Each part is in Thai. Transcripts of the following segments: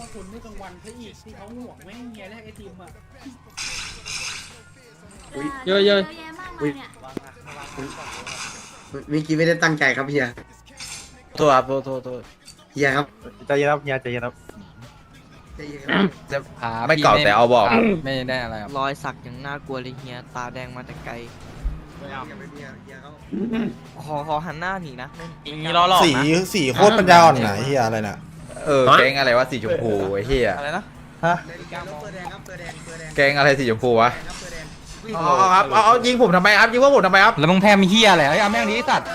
ว่าคนไม่กลางวันซะอีกที่เขาห่วงแม่งเมียแลกไอติมอะเยอะๆ เยอะแยะมากมายเนี่ยเมื่อกี้ไม่ได้ตั้งใจครับเฮียโทษครับโทษโทษโทษเฮียครับใจเย็นครับเฮียใจเย็นครับใจเย็นครับจะไม่เก่าแต่เอาบอก ไม่ได้อะไรครับ รอยสักยังน่ากลัวเลยเฮียตาแดงมาแต่ไกลอย่าไปเฮียเฮียเขาขอขอหันหน้าหนีนะไม่อย่างนี้ล้อหลอกสีนะสีโคตรปัญญาอ่อนไหนเฮียอะไรน่ะ เออแก๊งอะไรวะสีชมพูไอ้เหี้ยอะไรนะฮะเบอร์แดงครับเบอร์แดงเบอร์แดงแก๊งอะไรสีชมพูวะครับเบอร์แดงเอาครับเอาเอายิงผมทำไมครับยิงว่าผมทำไมครับแล้วมึงแพ้มีเฮียอะไรเฮ้ยเอาแม่งดิไอ้สัตว์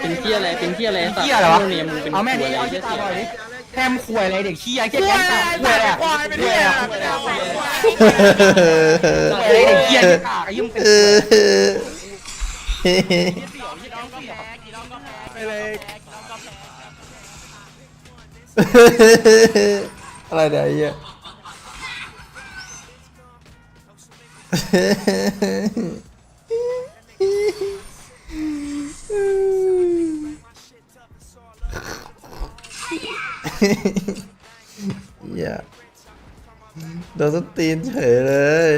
เป็นเที่ยอะไรเป็นเที่ยอะไรเหี้ยอะไรวะเนี่ยมึงเป็นเอาแม่งดิตัวเอาอะไรที่เหี้ยตาเสียบอยดิแพ้มควยอะไรเด็กเฮียแค่แก๊งตาควยอะไรอะควยอะไรควยอะไรเด็กเฮียที่กากไอ้ยุ่งเป็นเออ อะไรเนี่ยไอ้เฮียเฮียโดนสตีนเฉยเลย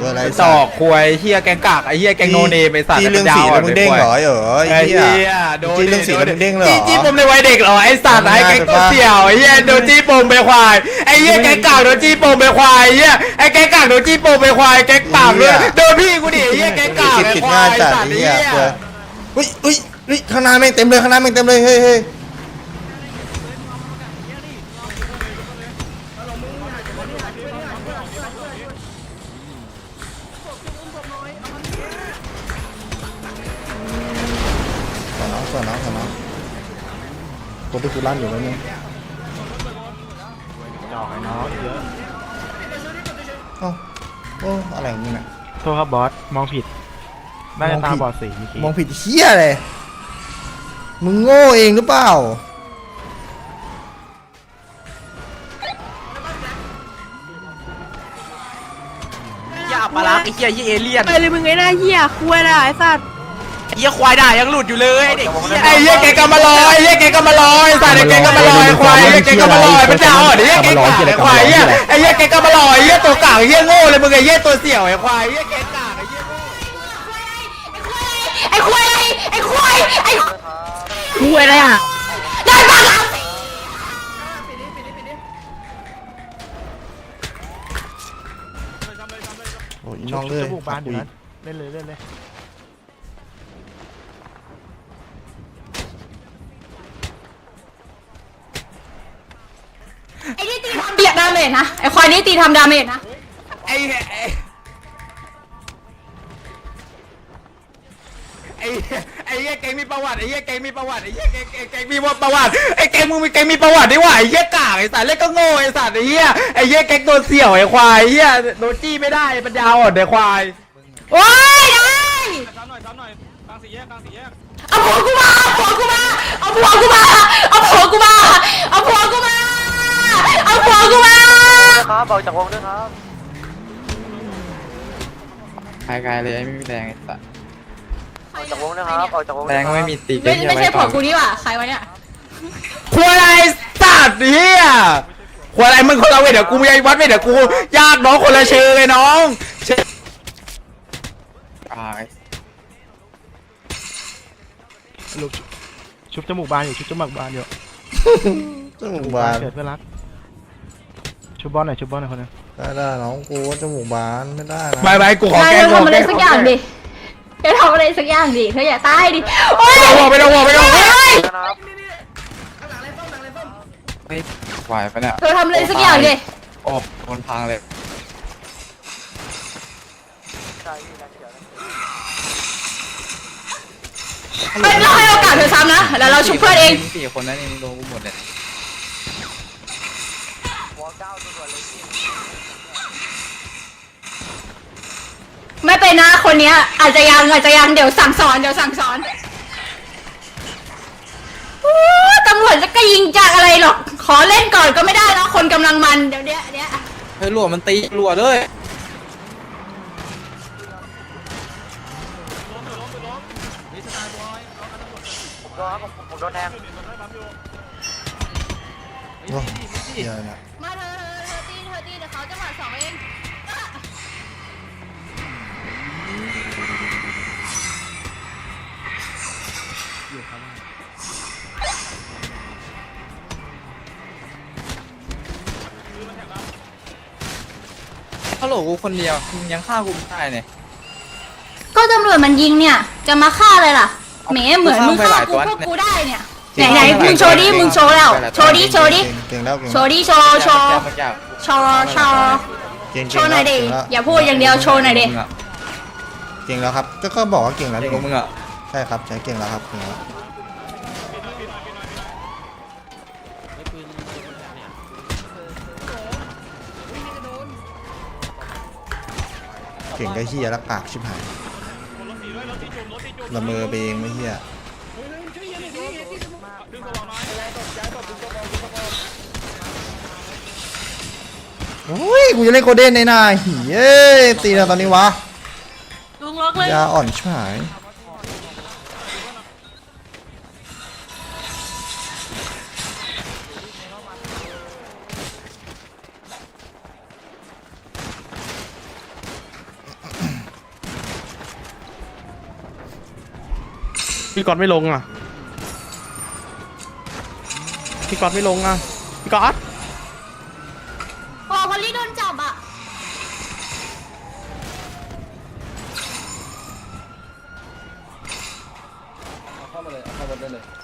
ตัวอะไรไอ้ตอกควยเหี้ยแก๊งกากไอ้เหี้ยแก๊งโนเนมไอ้สัตว์จีเรื่องสีแล้วมึงเด้งเหรอไอ้เหรอไอ้ไอ้เหี้เหี้ยยโดนจีเรื่องสีแล้วมึงเด้งเลยเหรอจี้ผมในวัยเด็กเหรอไอ้สัตว์ไอ้แก๊งตัวเสี่ยวไอ้เหี้ยโดนจี้ปมไปควายไอ้เหี้ยแก๊งกากโดนจี้ปมไปควายไอ้เหี้ยไอ้แก๊งกากโดนจี้ปมไปควายแก๊งปากด้วยโดนพี่กูดิไอ้เหี้ยแก๊งกากคิดไอ้ผิดควาง่ายยจัดสัตไอ้ว์ไอ้เหี้ยเหี้ยเฮ้ยเฮ้ยเฮ้ยข้างหน้าแม่งเต็มเลยข้างหน้าแม่งเต็มเลยเฮ้ย ตัวที่กูลั่นอยู่แล้วนึงจอกไอ้น้องเยอะเอ้าโอ้อะไรของมึงเนี่ยโทษครับบอส มองผิดน่าจะมองผิดตาบอดสีเมื่อกี้มองผิดเฮี้ยเลย มึงโง่เองหรือเปล่า อย่าปลาไอ้เฮียยี่เอเลี่ยน ไปเลยมึงไอ้หน้าเหี้ยคุยน่ะไอ้สัตว์ เฮียควายด่ายังหลุดอยู่เลยไอ้เด็กเฮียไอ้เหี้ยแก๊งกำมาลอยไอ้เหี้ยแก๊งกำมาลอยสัตว์ไอ้แก๊งกำมาลอยควายไอ้เหี้ยแก๊งกำมาลอยมันจะอ่อนไอ้เหี้ยแก๊งกากไอ้ควายไอ้เหี้ยไอ้เหี้ยแก๊งกำมาลอยไอ้เหี้ยตัวกากไอ้เหี้ยโง่เลยมึงไอ้เหี้ยตัวเสี่ยวไอ้ควายไอ้เหี้ยแก๊งกากไอ้เหี้ยโง่ไอ้คุยไอ้คุยไอ้คุยอะไรอะได้ปะล่ะโอ้ยน้องเลยจมูกบานอยู่นะเล่นเลยเล่นเลย ตีทำเบียดดาเมจนะไอควายนี่ตีทำดาเมจนะไอ้ไอ้ไอ้ไอ้เหี้ยแกงมีประวัติไอ้เหี้ยแกงมีประวัติไอ้เหี้ยแกงแกงแกงมีประวัติไอ้แกงมึงมีแกงมีประวัติดีว่าไอ้เหี้ยกากไอ้สัตว์เล่นก็โง่ไอ้สัตว์ไอ้เหี้ยไอ้เหี้ยแกงตัวเสี่ยวไอ้ควายไอ้เหี้ยโดนจี้ไม่ได้ปัญญาอ่อนไอ้ควายโอ้ยได้ซ้ำหน่อยซ้ำหน่อยกลางสี่แยกกลางสี่แยกเอาผัวกูมาเอาผัวกูมาเอาผัวกูมาเอาผัวกูมาเอาผัวกูมา กูมาครับออกจากวงด้วยครับไกลๆเลยไม่มีแรงไอ้สัตว์ออกจากวงด้วยครับออกจากวงแรงก็ไม่มีตีไม่ไม่ใช่ผัวกูนี่หว่าใครวะเนี่ยควายอะไรสัตว์เหี้ยควายอะไรมึงคนละเวทเดี๋ยวกูยังวัดเวทเดี๋ยวกูญาติน้องคนละเชิงเลยน้องเชิงตายลูกชุบจมูกบานอยู่ชุบจมูกบานอยู่จมูกบานเกิดเพื่อนรัก ชุบบอลหน่อยชุบบอลหน่อยคนหนึงได้ได้น้องกูว่าจมูกบานไม่ได้นะไม่ไม่กูขอนาแก้ยกูขทำอะไรแก้สักอย่างดิเธอทำอะไรสักอย่างดิเธออย่าตายดิ โอ๊ยไม่ต้องห่วงไม่ต้องห่วงไม่ต้องห่วงเฮ้ยไม่ไหวปะเนี่ยเธอทำอะไรสักอย่างดิออกคนพังเลยใช่พี่แรงเขียวเฮ้ยเราให้โอกาสเธอซ้ำนะ แล้วเราชุบเพื่อนเอง สี่คนนั้นเองโดนกูหมดเลย หัวเก้าตัวเลยพี่ไม่เป็นนะคนเนี้ย อาจจะยังอาจจะยังเดี๋ยวสั่งสอนเดี๋ยวสั่งสอนโอ้ตำรวจจะก็ยิงจากอะไรหรอก ขอเล่นก่อนก็ไม่ได้แล้วคนกำลังมันเดี๋ยวเนี้ยเนี้ยเฮ้ยรัวมันตีรัวเลยผมโดนครับผมผมโดนแทง โอ้เหี้ยนะมา โหลกูคนเดียวมึงยังฆ่ากูไม่ได้เนี่ย ก็ตำรวจมันยิงเนี่ย จะมาฆ่าเลยล่ะแหมเหมือนมึงฆ่ากูพวกกูได้เนี่ยไหนไหนมึงโชว์ดิมึงโชว์แล้วโชว์ดิโชว์ดิเก่งแล้วเก่งโชว์ดิโชว์โชว์มันยากโชว์โชว์เก่งโชว์หน่อยดิเก่งแล้วอย่าพูดอย่างเดียวโชว์หน่อยดิมึงอะเก่งแล้วครับก็ก็บอกว่าเก่งแล้วเด็กนี่ของมึงอะใช่ครับใช่เก่งแล้วครับเก่งแล้ว ก่งก็เฮียแล้วปากชิบหายละเมอไปเองไม่เฮียโอ้ยกูจะเล่นโคเด้นในหน้าหีเอ้ยตีเราตอนนี้วะลุงล็อกเลยยาอ่อนชิบหาย พี่ก๊อตไม่ลงอะ พี่ก๊อตไม่ลงอะ พี่ก๊อตพอพอลี่โดนจับอะ เข้ามาเลยเอาเข้ารถได้เลย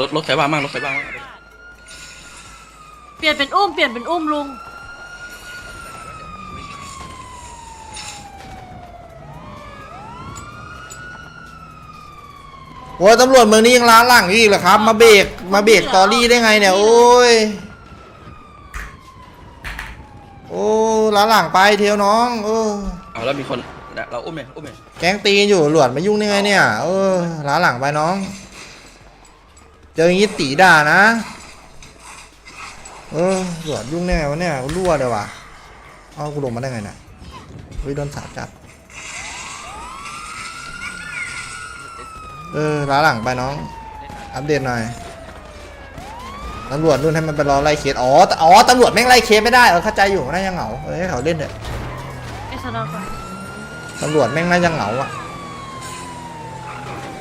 รถรถใครบ้างบ้างรถใครบ้างบ้างเปลี่ยนเป็นอุ้มเปลี่ยนเป็นอุ้มลุง โอ้ยตำรวจเมืองนี้ยังล้าหลังอยู่อีกเหรอครับ มาเบรกมาเบรกตอรี่ได้ไงเนี่ย โอ้ย โอ้ล้าหลังไปเทียวน้อง เออ เอาแล้วมีคนเราอุ้มเลยอุ้มเลยแก๊งตีกันอยู่หลวดมายุ่งได้ไงเนี่ย เออล้าหลังไปน้อง เจออย่างงี้ตีด่านะ เออหลวดยุ่งได้ไงวะเนี่ยรั่วเลยว่ะเอากูลงมาได้ไงเนี่ยเฮ้ยโดนสาดจับ เออล้าหลังไปน้อง อัปเดตหน่อยตำรวจนู่นให้มันไปรอไล่เคสอ๋อแต่อ๋อตำรวจแม่งไล่เคสไม่ได้เออเข้าใจอยู่น่าจะเหงาเออให้เขาเล่นเถอะไอ้สนอก่อนตำรวจแม่งน่าจะเหงาอะ